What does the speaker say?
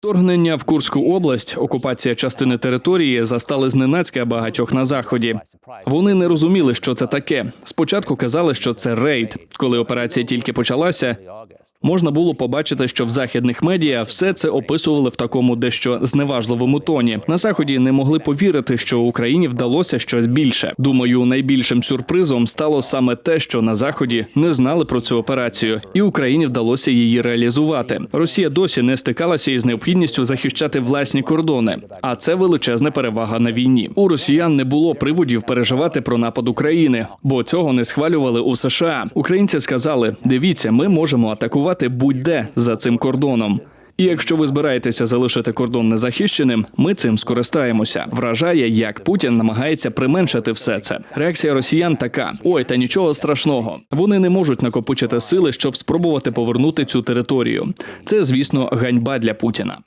Торгнення в Курську область, окупація частини території застали зненацька багатьох на заході. Вони не розуміли, що це таке. Спочатку казали, що це рейд. Коли операція тільки почалася, можна було побачити, що в західних медіа все це описували в такому дещо зневажливому тоні. На заході не могли повірити, що Україні вдалося щось більше. Думаю, найбільшим сюрпризом стало саме те, що на заході не знали про цю операцію, і Україні вдалося її реалізувати. Росія досі не стикалася із необхідністю захищати власні кордони, а це величезна перевага на війні. У росіян не було приводів переживати про напад України, бо цього не схвалювали у США. Українці сказали: дивіться, ми можемо атакувати будь-де за цим кордоном. І якщо ви збираєтеся залишити кордон незахищеним, ми цим скористаємося. Вражає, як Путін намагається применшити все це. Реакція росіян така: ой, та нічого страшного. Вони не можуть накопичити сили, щоб спробувати повернути цю територію. Це, звісно, ганьба для Путіна.